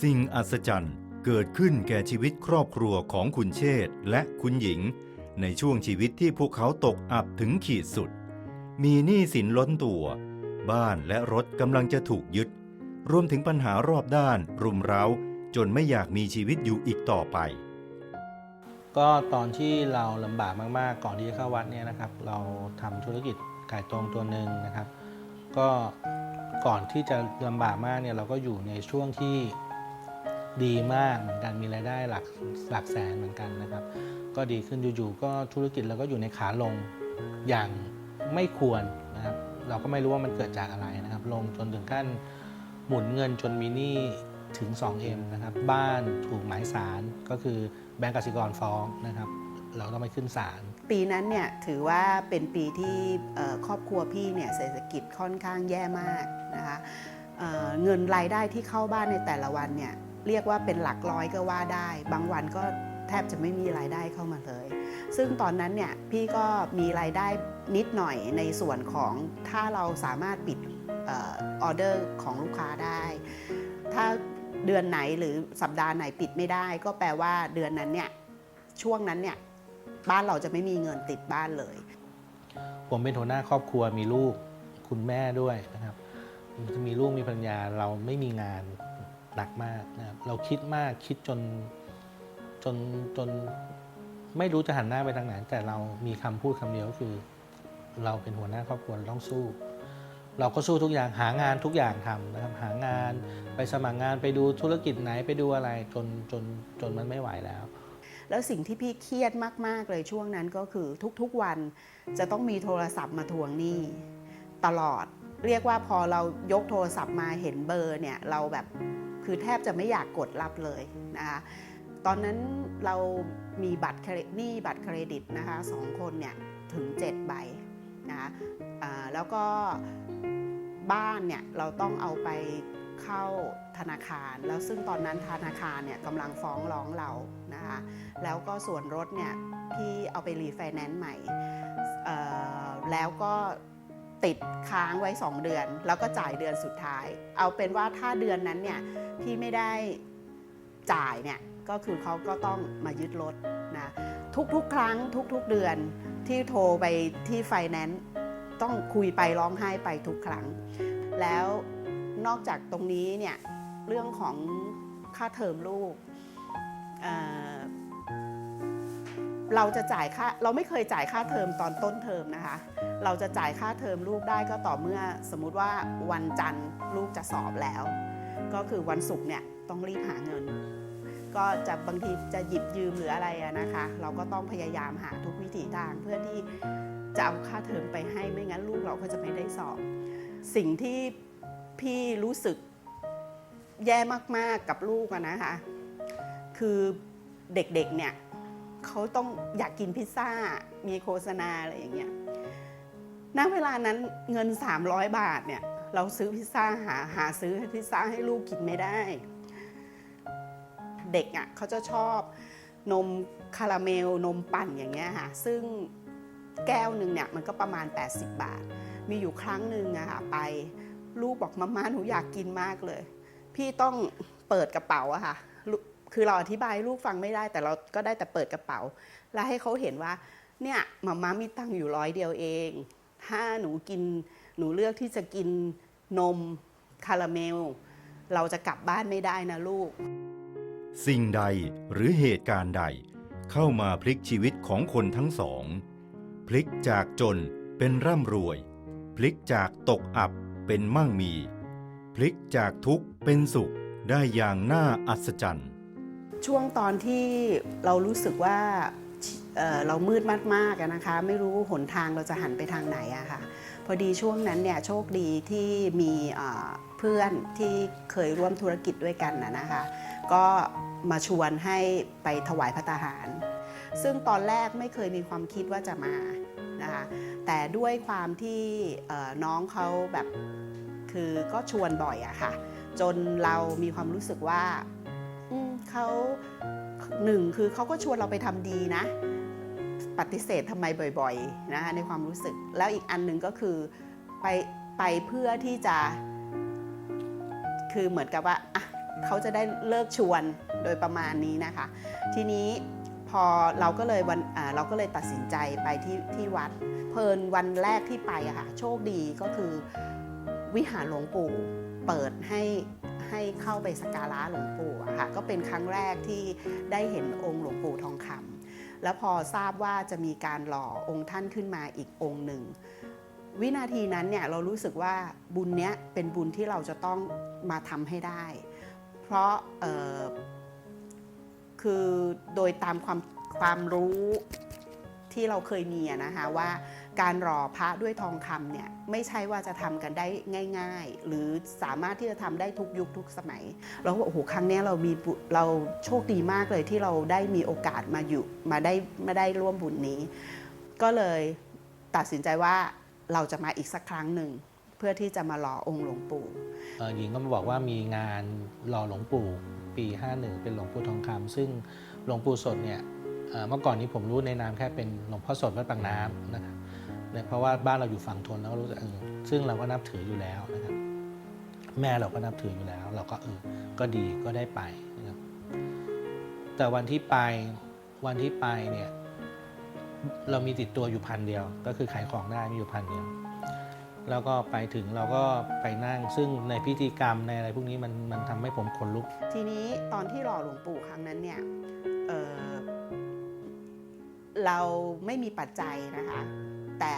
สิ่งอัศจรรย์เกิดขึ้นแก่ชีวิตครอบครัวของคุณเชษฐ์และคุณหญิง ในช่วงชีวิตที่พวกเขาตกอับถึงขีดสุด มีหนี้สินล้นตัว บ้านและรถกำลังจะถูกยึด รวมถึงปัญหารอบด้านรุมเร้าจนไม่อยากมีชีวิตอยู่อีกต่อไป ก็ตอนที่เราลำบากมากๆ ก่อนที่จะเข้าวัดเนี่ยนะครับ เราทำธุรกิจไก่ตรงตัวหนึ่งนะครับ ก็ก่อนที่จะลำบากมากเนี่ยเราก็อยู่ในช่วงที่ ดีมากเหมือนกันมีรายได้หลักหลักแสนเหมือนกันนะครับ ก็ดีขึ้นอยู่ๆก็ธุรกิจเราก็อยู่ในขาลงอย่างไม่ควรนะครับ เราก็ไม่รู้ว่ามันเกิดจากอะไรนะครับ ลงจนถึงขั้นหมุนเงินจนมีหนี้ถึง 2M นะครับ บ้านถูกหมายสารก็คือแบงก์กสิกรฟ้องนะครับ เราต้องไปขึ้นศาลปีนั้นเนี่ยถือว่าเป็นปีที่ครอบครัวพี่เนี่ยเศรษฐกิจค่อนข้างแย่มากนะคะเเงินรายได้ที่เข้าบ้านในแต่ละวันเนี่ย เรียกว่าเป็นหลักร้อยก็ว่าได้ บางวันก็แทบจะไม่มีรายได้เข้ามาเลย ซึ่งตอนนั้นเนี่ยพี่ก็มีรายได้นิดหน่อยในส่วนของถ้าเราสามารถปิดออเดอร์ของลูกค้าได้ ถ้าเดือนไหนหรือสัปดาห์ไหนปิดไม่ได้ ก็แปลว่าเดือนนั้นเนี่ยช่วงนั้นเนี่ยบ้านเราจะไม่มีเงินติดบ้านเลย ผมเป็นหัวหน้าครอบครัวมีลูกคุณแม่ด้วยนะครับจะมีลูกมีภรรยาเราไม่มีงาน หนักมากนะครับเราคิดมากคิดจนจนจนไม่รู้จะหันหน้าไปทางไหน แต่เรามีคำพูดคำเดียวคือ เราเป็นหัวหน้าครอบครัวต้องสู้ เราก็สู้ทุกอย่างหางานทุกอย่างทำนะครับหางานไปสมัครงานไปดูธุรกิจไหนไปดูอะไรจนจนจนมันไม่ไหวแล้ว แล้วสิ่งที่พี่เครียดมาก ๆ เลยช่วงนั้นก็คือทุกๆวันจะต้องมีโทรศัพท์มาทวงหนี้ตลอด เรียกว่าพอเรายกโทรศัพท์มาเห็นเบอร์เนี่ยเราแบบ คือแทบจะไม่อยากกดรับเลยนะคะตอนนั้นเรามีบัตรเครดิตหนี้บัตรเครดิตนะคะสองคนเนี่ยถึง 7 ใบนะคะแล้วก็บ้านเนี่ยเราต้องเอาไปเข้าธนาคาร แล้วซึ่งตอนนั้นธนาคารเนี่ยกำลังฟ้องร้องเรานะคะแล้วก็ส่วนรถเนี่ยพี่เอาไปรีไฟแนนซ์ใหม่แล้วก็ติดค้างไว้ 2 เดือน แล้วก็จ่ายเดือนสุดท้าย เอาเป็นว่าถ้าเดือนนั้นเนี่ย พี่ไม่ได้จ่ายเนี่ยก็คือเขาก็ต้องมายึดรถนะทุกๆ ครั้งทุกๆเดือนที่โทรไปที่ไฟแนนซ์ต้องคุยไปร้องไห้ไปทุกครั้ง แล้วนอกจากตรงนี้เนี่ยเรื่องของค่าเทอมลูกเเราจะจ่ายค่าเราไม่เคยจ่ายค่าเทอมตอนต้นเทอมนะคะ เราจะจ่ายค่าเทอมลูกได้ก็ต่อเมื่อสมมุติว่าวันจันทร์ลูกจะสอบแล้ว ก็คือวันศุกร์เนี่ยต้องรีบหาเงิน ก็จะบางทีจะหยิบยืมหรืออะไรอะนะคะ เราก็ต้องพยายามหาทุกวิถีทางเพื่อที่จะเอาค่าเทอมไปให้ไม่งั้นลูกเราก็จะไม่ได้สอบ สิ่งที่พี่รู้สึกแย่มากๆกับลูกนะคะ คือเด็กๆเนี่ยเขาต้องอยากกินพิซซ่า มีโฆษณาอะไรอย่างเงี้ย ณ เวลานั้นเงิน 300 บาทเนี่ย เราซื้อพิซซ่าหาหาซื้อให้พิซซ่าให้ลูกกินไม่ได้ เด็กอะ่ะเขาจะชอบนมคาราเมลนมปั่นอย่างเงี้ยค่ะ ซึ่งแก้วหนึ่งเนี่ยมันก็ประมาณ 80 บาท มีอยู่ครั้งหนึ่งอะค่ะไปลูกบอกมาม่าหนูอยากกินมากเลย พี่ต้องเปิดกระเป๋าอะค่ะคือเราอธิบายลูกฟังไม่ได้แต่เราก็ได้แต่เปิดกระเป๋า แล้วให้เขาเห็นว่าเนี่ยมาม่ามีตังค์อยู่ร้อยเดียวเอง ถ้าหนูกิน นูเลือกที่จะกินนมคาราเมล เราจะกลับบ้านไม่ได้นะลูก สิ่งใดหรือเหตุการณ์ใด เข้ามาพลิกชีวิตของคนทั้งสอง พลิกจากจนเป็นร่ำรวย พลิกจากตกอับเป็นมั่งมี พลิกจากทุกข์เป็นสุขได้อย่างน่าอัศจรรย์ ช่วงตอนที่เรารู้สึกว่าเอ่อเรามืดมากๆอะนะคะ ไม่รู้หนทางเราจะหันไปทางไหนอะค่ะ พอดีช่วงนั้นเนี่ยโชคดีที่มีเพื่อนที่เคยร่วมธุรกิจด้วยกันนะนะคะ ก็มาชวนให้ไปถวายพระตาหาร ซึ่งตอนแรกไม่เคยมีความคิดว่าจะมานะคะแต่ด้วยความที่น้องเขาแบบคือก็ชวนบ่อยอะค่ะ จนเรามีความรู้สึกว่าเขาหนึ่งคือเขาก็ชวนเราไปทำดีนะ ปฏิเสธทำไมบ่อยๆนะคะในความรู้สึก แล้วอีกอันหนึ่งก็คือไปไปเพื่อที่จะ คือเหมือนกับว่าอะเขาจะได้เลิกชวนโดยประมาณนี้นะคะ ทีนี้พอเราก็เลยวันเราก็เลยตัดสินใจไปที่ที่วัด เพลินวันแรกที่ไปอะค่ะโชคดีก็คือวิหารหลวงปู่เปิดให้ให้เข้าไปสักการะหลวงปู่อะค่ะก็เป็นครั้งแรกที่ได้เห็นองค์หลวงปู่ทองคำ แล้วพอทราบว่าจะมีการหล่อองค์ท่านขึ้นมาอีกองค์หนึ่ง วินาทีนั้นเนี่ยเรารู้สึกว่าบุญเนี้ยเป็นบุญที่เราจะต้องมาทำให้ได้ เพราะคือโดยตามความความรู้ที่เราเคยมีนะคะว่า การหล่อพระด้วยทองคำเนี่ยไม่ใช่ว่าจะทำกันได้ง่าย ๆ หรือสามารถที่จะทำได้ทุกยุคทุกสมัยเราก็บอกโอ้โหครั้งนี้เรามีบุเราโชคดีมากเลยที่เราได้มีโอกาสมาอยู่มาได้มาได้ร่วมบุญนี้ ก็เลยตัดสินใจว่าเราจะมาอีกสักครั้งหนึ่งเพื่อที่จะมาหล่อองค์หลวงปู่หญิงก็มาบอกว่ามีงานหล่อหลวงปู่ปี 51 เป็นหลวงปู่ทองคำซึ่งหลวงปู่สดเนี่ยเมื่อก่อนนี้ผมรู้ในนามแค่เป็นหลวงพ่อสดวัดปากน้ำนะครับ นี่ยเพราะว่าบ้านเราอยู่ฝั่งทนแล้วก็รู้สึกเออซึ่งเราก็นับถืออยู่แล้วนะครับ แม่เราก็นับถืออยู่แล้ว เราก็เออก็ดีก็ได้ไปนะครับ แต่วันที่ไปวันที่ไปเนี่ย เรามีติดตัวอยู่พันเดียว ก็คือขายของได้มีอยู่พันเดียวแล้วก็ไปถึงเราก็ไปนั่งซึ่งในพิธีกรรมในอะไรพวกนี้มันมันทำให้ผมขนลุก ทีนี้ตอนที่หล่อหลวงปู่ครั้งนั้นเนี่ยเเราไม่มีปัจจัยนะคะ แต่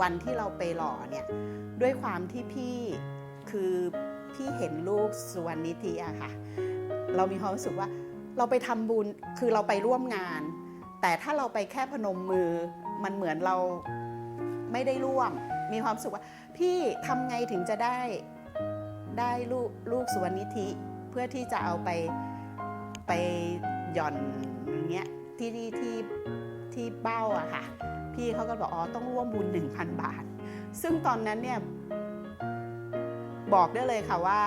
วันที่เราไปหล่อเนี่ยด้วยความที่พี่คือพี่เห็นลูกสุวรรณนิธิอะค่ะ เรามีความรู้สึกว่าเราไปทำบุญคือเราไปร่วมงาน แต่ถ้าเราไปแค่พนมมือมันเหมือนเราไม่ได้ร่วม มีความสึกว่า พี่ทำไงถึงจะได้ได้ลูกลูกสุวรรณนิธิ เพื่อที่จะเอาไปไปหย่อนอย่างเงี้ยที่ที่ที่ที่เบ้าอะค่ะ พี่เขาก็บอกอ๋อต้องร่วมบุญ 1,000 บาท ซึ่งตอนนั้นเนี่ยบอกได้เลยค่ะว่า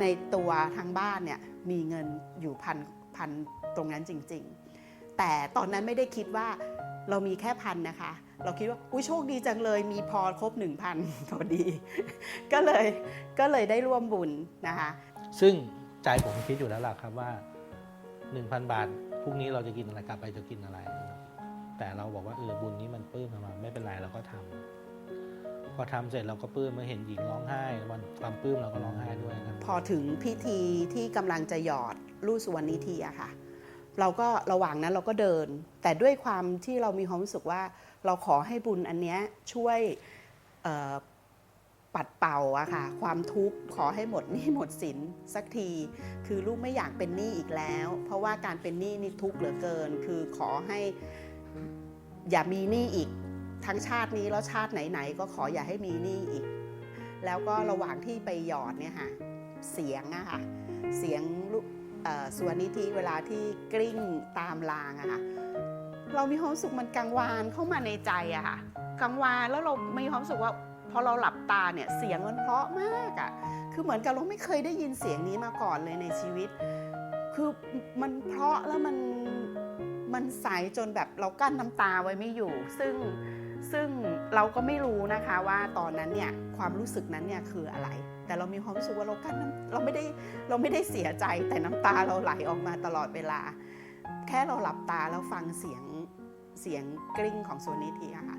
ในตัวทางบ้านเนี่ยมีเงินอยู่พันพันตรงนั้นจริง ๆ แต่ตอนนั้นไม่ได้คิดว่าเรามีแค่พันนะคะ เราคิดว่าอุ้ยโชคดีจังเลย มีพอครบ 1,000พอดี ก็เลยก็เลยได้ร่วมบุญนะคะ ซึ่งใจผมคิดอยู่แล้วล่ะครับว่า 1,000 บาทพรุ่งนี้เราจะกินอะไรกลับไปจะกินอะไร แต่เราบอกว่าเออบุญนี้มันปลื้มมาไม่เป็นไรเราก็ทำพอทำเสร็จเราก็ปลื้มมื่อเห็นหญิงร้องไห้วันความปลื้มเราก็ร้องไห้ด้วยครับพอถึงพิธีที่กำลังจะหยอดลูกสุวรรณิธีอะค่ะ เราก็ระหว่างนั้นเราก็เดิน แต่ด้วยความที่เรามีความรู้สึกว่าเราขอให้บุญอันเนี้ยช่วยปัดเป่าอะค่ะความทุกข์ขอให้หมดหนี้หมดสินสักที คือลูกไม่อยากเป็นหนี้อีกแล้ว เพราะว่าการเป็นหนี้นี่ทุกข์เหลือเกิน คือขอให้ อย่ามีหนี้อีก ทั้งชาตินี้แล้วชาติไหนๆก็ขออย่าให้มีหนี้อีก แล้วก็ระหว่างที่ไปหยอดเนี่ยค่ะเสียงอะค่ะเสียงลูกเอ่อสวรรณนิธิเวลาที่กลิ้งตามรางอะค่ะเรามีความสึกมันกังวานเข้ามาในใจอะค่ะกังวานแล้วเรามีความสึกว่าพอเราหลับตาเนี่ยเสียงมันเพราะมากอะคือเหมือนกับเราไม่เคยได้ยินเสียงนี้มาก่อนเลยในชีวิต คือมันเพราะแล้วมัน มันใสจนแบบเรากั้นน้ำตาไว้ไม่อยู่ ซึ่งซึ่งเราก็ไม่รู้นะคะว่าตอนนั้นเนี่ยความรู้สึกนั้นเนี่ยคืออะไร แต่เรามีความรู้สึกว่าเรากั้นน้ำเราไม่ได้เราไม่ได้เสียใจแต่น้ำตาเราไหลออกมาตลอดเวลา แค่เราหลับตาแล้วฟังเสียงเสียงกริ้งของโซนิทีอะค่ะ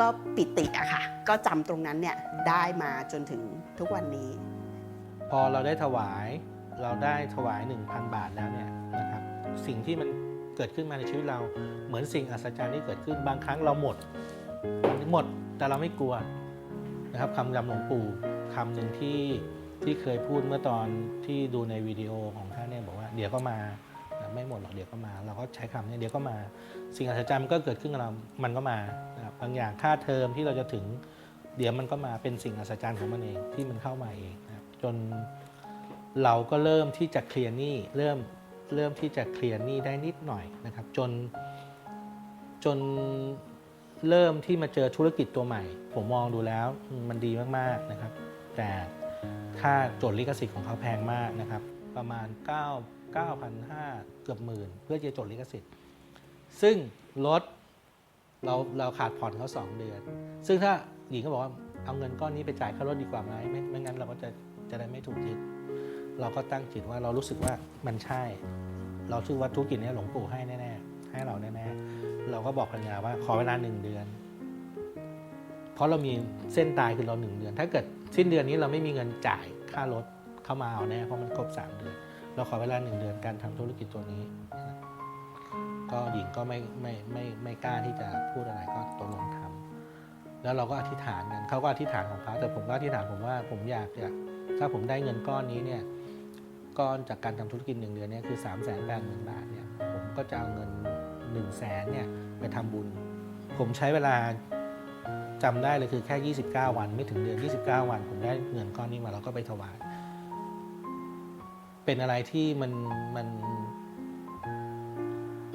ก็ปิติอะค่ะ ก็จำตรงนั้นเนี่ยได้มาจนถึงทุกวันนี้ พอเราได้ถวายเราได้ถวาย 1,000 บาทแล้วเนี่ยนะครับสิ่งที่มัน เกิดขึ้นมาในชีวิตเราเหมือนสิ่งอัศจรรย์ที่เกิดขึ้นบางครั้งเราหมดหมดแต่เราไม่กลัวนะครับคำจำหลวงปู่คำหนึ่งที่ที่เคยพูดเมื่อตอนที่ดูในวิดีโอของท่านเนี่ยบอกว่าเดี๋ยวก็มาไม่หมดหรอกเดี๋ยวก็มา เราก็ใช้คำนี้เดี๋ยวก็มา สิ่งอัศจรรย์มันก็เกิดขึ้นกับเรามันก็มานะครับบางอย่างค่าเทอมที่เราจะถึง เดี๋ยวมันก็มาเป็นสิ่งอัศจรรย์ของมันเองที่มันเข้ามาเองนะครับจนเราก็เริ่มที่จะเคลียร์หนี้เริ่ม เริ่มที่จะเคลียร์หนี้ได้นิดหน่อยนะครับ จนจนเริ่มที่มาเจอธุรกิจตัวใหม่ ผมมองดูแล้วมันดีมากๆนะครับ แต่ค่าโจทย์ลิขสิทธิ์ของเขาแพงมากนะครับ ประมาณ 9 9,500เกือบหมื่นเพื่อจะจดลิขสิทธิ์ ซึ่งรถเราเราขาดผ่อนเขา 2 เดือน ซึ่งถ้าหญิงก็บอกว่าเอาเงินก้อนนี้ไปจ่ายค่ารถดีกว่าไหมไม่ไม่งั้นเราก็จะจะได้ไม่ถูกยึด เราก็ตั้งจิตว่าเรารู้สึกว่ามันใช่ เราชื่อว่าธุรกิจนี้หลวงปู่ให้แน่ๆให้เราแน่ๆเราก็บอกภรรยาว่าขอเวลาหนึ่งเดือน เพราะเรามีเส้นตายคือเราหนึ่งเดือน ถ้าเกิดสิ้นเดือนนี้เราไม่มีเงินจ่ายค่ารถเข้ามาเอาแน่เพราะมันครบสามเดือน เราขอเวลาหนึ่งเดือนการทำธุรกิจตัวนี้ ก็หญิงก็ไม่ไม่ไม่ไม่กล้าที่จะพูดอะไรก็ตกลงทำแล้วเราก็อธิษฐานกันเขาก็อธิษฐานของเขาแต่ผมก็อธิษฐานผมว่าผมอยากจะถ้าผมได้เงินก้อนนี้เนี่ย ก้อนจากการทำธุรกิจหนึ่งเดือนเนี่ยคือ3ามแสนแปดหมื่นบาทเนี่ยผมก็จะเอาเงิน1นึ่งแสนเนี่ยไปทำบุญ ผมใช้เวลาจำได้เลยคือแค่ 29 วันไม่ถึงเดือน 29 วัน ผมได้เงินก้อนนี้มาเราก็ไปถวาย เป็นอะไรที่มันมัน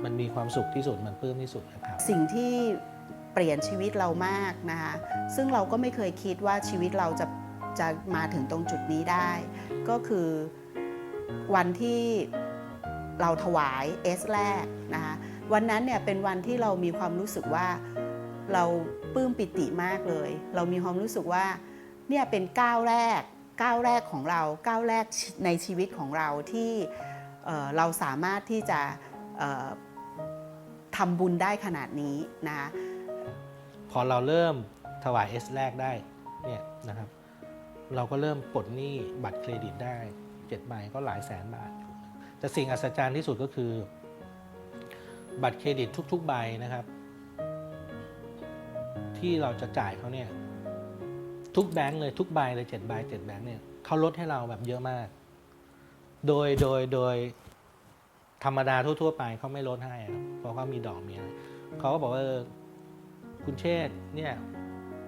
มันมีความสุขที่สุดมันปลื้มที่สุดนะครับ สิ่งที่เปลี่ยนชีวิตเรามากนะคะซึ่งเราก็ไม่เคยคิดว่าชีวิตเราจะจะมาถึงตรงจุดนี้ได้ ก็คือ วันที่เราถวายเอสแรกนะคะวันนั้นเนี่ยเป็นวันที่เรามีความรู้สึกว่าเราปลื้มปิติมากเลย เรามีความรู้สึกว่าเนี่ยเป็นก้าวแรกก้าวแรกของเราก้าวแรกในชีวิตของเราที่เเราสามารถที่จะทำบุญได้ขนาดนี้นะคะพอเราเริ่มถวาย S แรกได้เนี่ยนะครับ เราก็เริ่มปลดหนี้บัตรเครดิตได้ เจ็ดใบก็หลายแสนบาทอยู่แต่สิ่งอัศจรรย์ที่สุดก็คือ บัตรเครดิตทุก ๆ ใบนะครับ ที่เราจะจ่ายเขาเนี่ย ทุกแบงค์เลยทุกใบเลยเจ็ดใบเจ็ดแบงค์เนี่ยเขาลดให้เราแบบเยอะมาก โดยโดยโดยธรรมดาทั่ว ๆ ไปเขาไม่ลดให้ครับเพราะเขามีดอกมีอะไรเขาก็บอกว่าคุณเชษ์เนี่ย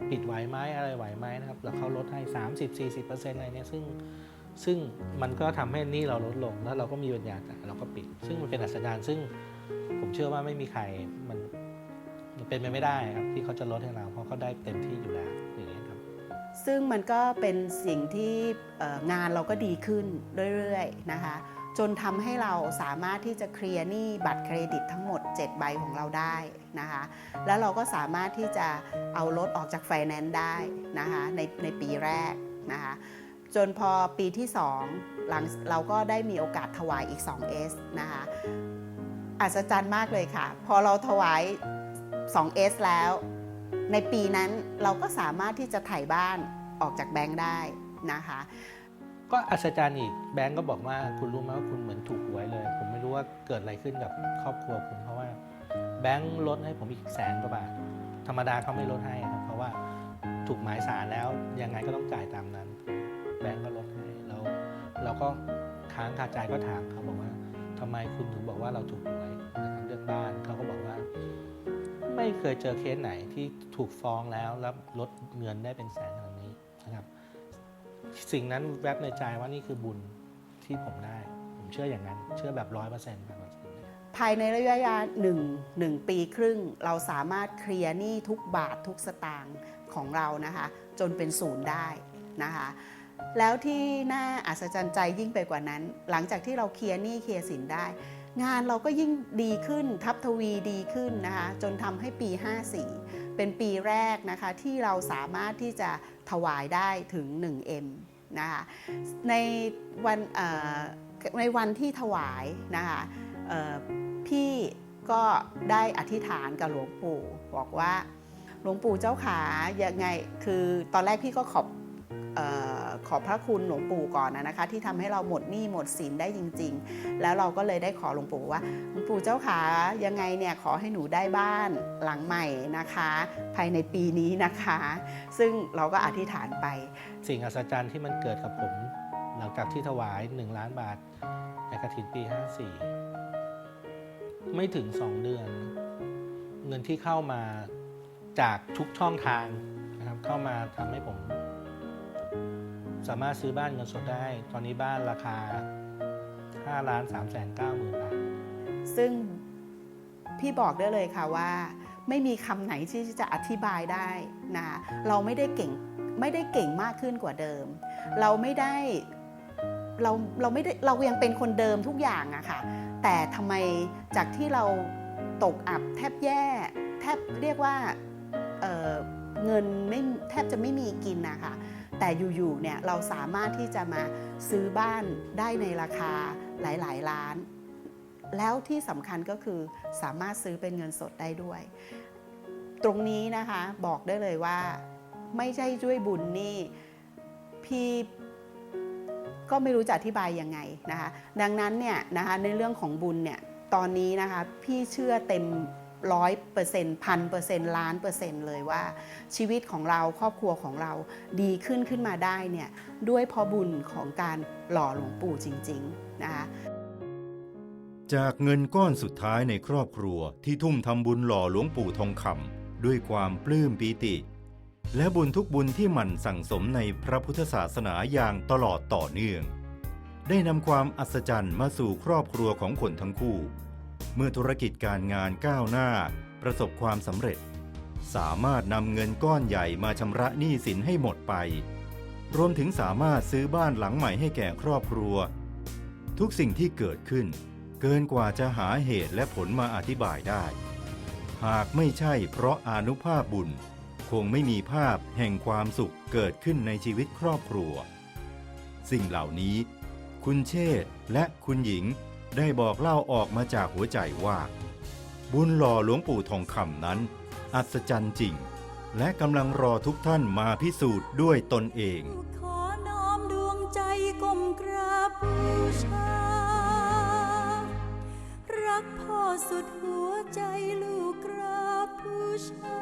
ปิดไหวไหมอะไรไหวไหมนะครับ แล้วเขาลดให้ 30 40อะไรเนี่ยซึ่ง ซึ่งมันก็ทำให้นี่เราลดลงแล้วเราก็มีปัญญาจ่ายเราก็ปิด ซึ่งมันเป็นอัศจรรย์ซึ่งผมเชื่อว่าไม่มีใครมันมันเป็นไปไม่ได้ครับที่เขาจะลดให้เราเพราะเขาได้เต็มที่อยู่แล้วอย่างนี้ครับ ซึ่งมันก็เป็นสิ่งที่งานเราก็ดีขึ้นเรื่อยๆนะคะ จนทำให้เราสามารถที่จะเคลียร์หนี้บัตรเครดิตทั้งหมด 7 ใบของเราได้นะคะ แล้วเราก็สามารถที่จะเอารถออกจากไฟแนนซ์ได้นะคะในในปีแรกนะคะ จนพอปีที่2หลังเราก็ได้มีโอกาสถวายอีก 2S นะคะอัศจรรย์มากเลยค่ะ พอเราถวาย 2S แล้ว ในปีนั้นเราก็สามารถที่จะถ่ายบ้านออกจากแบงค์ได้นะคะ ก็อัศจรรย์อีกแบงก์ก็บอกว่าคุณรู้ไหมว่าคุณเหมือนถูกหวยเลย ผมไม่รู้ว่าเกิดอะไรขึ้นกับครอบครัวคุณเพราะว่าแบงก์ลดให้ผมอีกแสนกว่าบาทธรรมดาเขาไม่ลดให้ครับเพราะว่าถูกหมายสารแล้วยังไงก็ต้องจ่ายตามนั้น แบงก์ก็ลดให้แล้วเราก็ค้างคาใจก็ถามเขาบอกว่าทำไมคุณถึงบอกว่าเราถูกหวยนะครับเรื่องบ้านเขาก็บอกว่า ไม่เคยเจอเคสไหนที่ถูกฟ้องแล้วแล้วลดเงินได้เป็นแสนแบบนี้นะครับ สิ่งนั้นแวบในใจว่านี่คือบุญที่ผมได้ ผมเชื่ออย่างนั้น เชื่อแบบร้อยเปอร์เซ็นต์แบบนั้นภายในระยะเวลาหนึ่งหนึ่งปีครึ่ง เราสามารถเคลียร์หนี้ทุกบาททุกสตางค์ของเรานะคะ จนเป็นศูนย์ได้นะคะ แล้วที่น่าอัศจรรย์ใจยิ่งไปกว่านั้น หลังจากที่เราเคลียร์หนี้เคลียร์สินได้ งานเราก็ยิ่งดีขึ้นทับทวีดีขึ้นนะคะจนทำให้ปี 54 เป็นปีแรกนะคะที่เราสามารถที่จะถวายได้ถึง 1M นะคะในวันในวันที่ถวายนะคะพี่ก็ได้อธิษฐานกับหลวงปู่ บอกว่าหลวงปู่เจ้าขายังไงคือตอนแรกพี่ก็ขอบ ขอบพระคุณหลวงปู่ก่อนนะนะคะ ที่ทำให้เราหมดหนี้หมดสินได้จริง ๆ แล้วเราก็เลยได้ขอหลวงปู่ว่าหลวงปู่เจ้าขายังไงเนี่ยขอให้หนูได้บ้านหลังใหม่นะคะ ภายในปีนี้นะคะ ซึ่งเราก็อธิษฐานไป สิ่งอัศจรรย์ที่มันเกิดกับผม หลังจากที่ถวาย 1 ล้านบาทในกระถินปี 54 ไม่ถึง 2 เดือน เงินที่เข้ามาจากทุกช่องทางนะครับเข้ามาทำให้ผม สามารถซื้อบ้านเงินสดได้ ตอนนี้บ้านราคา5ล้าน3 9หมื่นบาท ซึ่งพี่บอกได้เลยค่ะว่า ไม่มีคำไหนที่จะอธิบายได้นะเราไม่ได้เก่งไม่ได้เก่งมากขึ้นกว่าเดิม เราไม่ได้เราเราไม่ได้เรายังเป็นคนเดิมทุกอย่างอะค่ะ แต่ทำไมจากที่เราตกอับแทบแย่แทบเรียกว่าเเงินไม่แทบจะไม่มีกินนะคะ แต่อยู่ๆเนี่ยเราสามารถที่จะมาซื้อบ้านได้ในราคาหลายๆล้าน แล้วที่สำคัญก็คือสามารถซื้อเป็นเงินสดได้ด้วย ตรงนี้นะคะบอกได้เลยว่าไม่ใช่ด้วยบุญนี่พี่ก็ไม่รู้จะอธิบายยังไงนะคะ ดังนั้นเนี่ยนะคะในเรื่องของบุญเนี่ยตอนนี้นะคะพี่เชื่อเต็ม ร้อยเปอร์เซ็นต์พันเปอร์เซ็นต์ล้านเปอร์เซ็นต์เลยว่า ชีวิตของเราครอบครัวของเราดีขึ้นขึ้นมาได้เนี่ยด้วยพราะบุญของการหล่อหลวงปู่จริงๆนะคะจากเงินก้อนสุดท้ายในครอบครัวที่ทุ่มทำบุญหล่อหลวงปู่ทองคำด้วยความปลื้มปีติ และบุญทุกบุญที่หมั่นสั่งสมในพระพุทธศาสนาอย่างตลอดต่อเนื่อง ได้นำความอัศจรรย์มาสู่ครอบครัวของคนทั้งคู่ เมื่อธุรกิจการงานก้าวหน้า ประสบความสำเร็จ สามารถนำเงินก้อนใหญ่มาชำระหนี้สินให้หมดไป รวมถึงสามารถซื้อบ้านหลังใหม่ให้แก่ครอบครัว ทุกสิ่งที่เกิดขึ้น เกินกว่าจะหาเหตุและผลมาอธิบายได้ หากไม่ใช่เพราะอนุภาพบุญ คงไม่มีภาพแห่งความสุขเกิดขึ้นในชีวิตครอบครัว สิ่งเหล่านี้ คุณเชษและคุณหญิง ได้บอกเล่าออกมาจากหัวใจว่า บุญหล่อหลวงปู่ทองคำนั้น อัศจรรย์จริง และกำลังรอทุกท่านมาพิสูจน์ด้วยตนเองขอน้อมดวงใจก้มกราบบูชา รักพ่อสุดหัวใจลูกกราบบูชา